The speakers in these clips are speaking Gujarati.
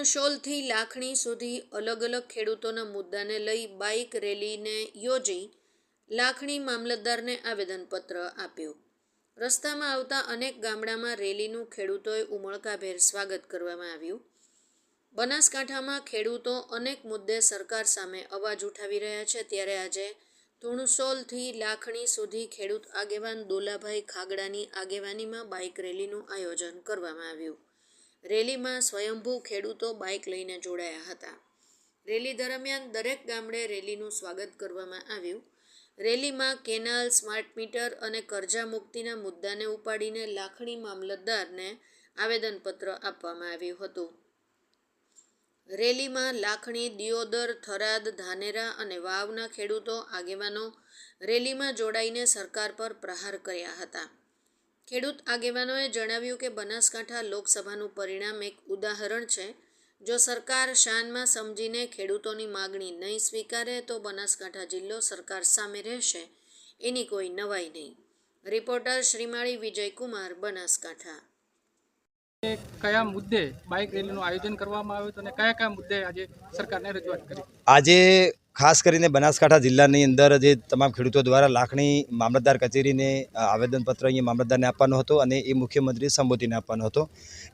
ધૂણશોલથી લાખણી સુધી અલગ અલગ ખેડૂતોના મુદ્દાને લઈ બાઇક રેલીને યોજી લાખણી મામલતદારને આવેદનપત્ર આપ્યું. રસ્તામાં આવતા અનેક ગામડામાં રેલીનું ખેડૂતોએ ઉમળકાભેર સ્વાગત કરવામાં આવ્યું. બનાસકાંઠામાં ખેડૂતો અનેક મુદ્દે સરકાર સામે અવાજ ઉઠાવી રહ્યા છે. ત્યારે આજે ધૂણસોલથી લાખણી સુધી ખેડૂત આગેવાન દોલાભાઈ ખાગડાની આગેવાનીમાં બાઇક રેલીનું આયોજન કરવામાં આવ્યું. રેલીમાં સ્વયંભૂ ખેડૂતો બાઇક લઈને જોડાયા હતા. રેલી દરમિયાન દરેક ગામડે રેલીનું સ્વાગત કરવામાં આવ્યું. રેલીમાં કેનાલ, સ્માર્ટ મીટર અને કરજા મુક્તિના મુદ્દાને ઉપાડીને લાખણી મામલતદારને આવેદનપત્ર આપવામાં આવ્યું હતું. રેલીમાં લાખણી, દિયોદર, થરાદ, ધાનેરા અને વાવના ખેડૂતો આગેવાનો રેલીમાં જોડાઈને સરકાર પર પ્રહાર કર્યા હતા. ખેડૂત આગેવાનોએ જણાવ્યું કે બનાસકાંઠા લોકસભાનું પરિણામ એક ઉદાહરણ છે. જો સરકાર શાનમાં સમજીને ખેડૂતોની માગણી નહીં સ્વીકારે તો બનાસકાંઠા જિલ્લો સરકાર સામે રહેશે. એની કોઈ નવાઈ નહીં. રિપોર્ટર શ્રીમાળી વિજયકુમાર બનાસકાંઠા. કયા મુદ્દે બાઇક રેલીનું આયોજન કરવામાં આવ્યું અને કયા કયા મુદ્દે આજે સરકારને રજૂઆત કરી? આજે ખાસ કરીને બનાસકાંઠા જિલ્લાની અંદર જે તમામ ખેડૂતો દ્વારા લાખણી મામલતદાર કચેરીને આવેદનપત્ર અહીંયા મામલતદારને આપવાનો હતો અને એ મુખ્યમંત્રી સંબોધીને આપવાનો હતો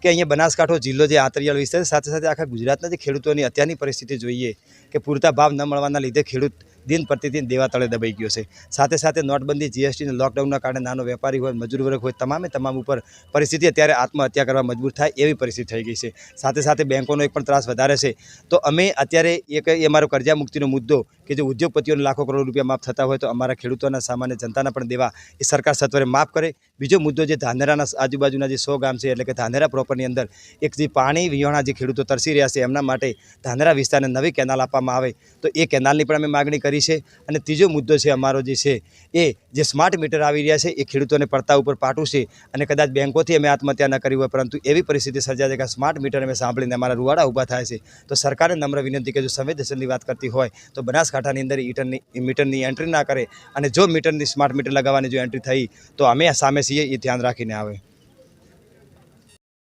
કે અહીંયા બનાસકાંઠો જિલ્લો જે આંતરિયાળ વિસ્તાર સાથે સાથે આખા ગુજરાતના જે ખેડૂતોની અત્યારની પરિસ્થિતિ જોઈએ કે પૂરતા ભાવ ન મળવાના લીધે ખેડૂત દિન પ્રતિદિન દેવા તળે દબાઈ ગયો છે. સાથે સાથે નોટબંધી જીએસટી અને લોકડાઉનના કારણે નાનો વેપારી હોય, મજૂર વર્ગ હોય, તમામે તમામ ઉપર પરિસ્થિતિ અત્યારે આત્મહત્યા કરવા મજબૂર થાય એવી પરિસ્થિતિ થઈ ગઈ છે. સાથે સાથે બેંકોનો એક પણ ત્રાસ વધારે છે. તો અમે અત્યારે એક એ અમારો કરજા મુક્તિનો મુદ્દો કે જે ઉદ્યોગપતિઓને લાખો કરોડ રૂપિયા માફ થતા હોય તો અમારા ખેડૂતોના, સામાન્ય જનતાના પણ દેવા એ સરકાર સત્વરે માફ કરે. બીજો મુદ્દો જે ધાનેરાના આજુબાજુના જે સો ગામ છે, એટલે કે ધાનેરા પ્રોપરની અંદર એક જે પાણી વિહોણા જે ખેડૂતો તરસી રહ્યા છે, એમના માટે ધાનેરા વિસ્તારને નવી કેનાલ આપવામાં આવે. તો એ કેનાલની પણ અમે માગણી કરી છે. અને ત્રીજો મુદ્દો છે અમારો જે છે, એ જે સ્માર્ટ મીટર આવી રહ્યા છે, એ ખેડૂતોને પડતા ઉપર પાટું છે અને કદાચ બેંકોથી અમે આત્મહત્યા ન કરી હોય, પરંતુ એવી પરિસ્થિતિ સર્જાય છે કે સ્માર્ટ મીટર અમે સાંભળીને અમારા રૂવાડા ઊભા થાય છે. તો સરકારે નમ્ર વિનંતી કે જો સંવેદનશીલની વાત કરતી હોય, તો બનાસકાંઠાની અંદર મીટરની મીટરની એન્ટ્રી ના કરે. અને જો મીટરની સ્માર્ટ મીટર લગાવવાની જો એન્ટ્રી થઈ, તો અમે સામે છીએ એ ધ્યાન રાખીને આવે.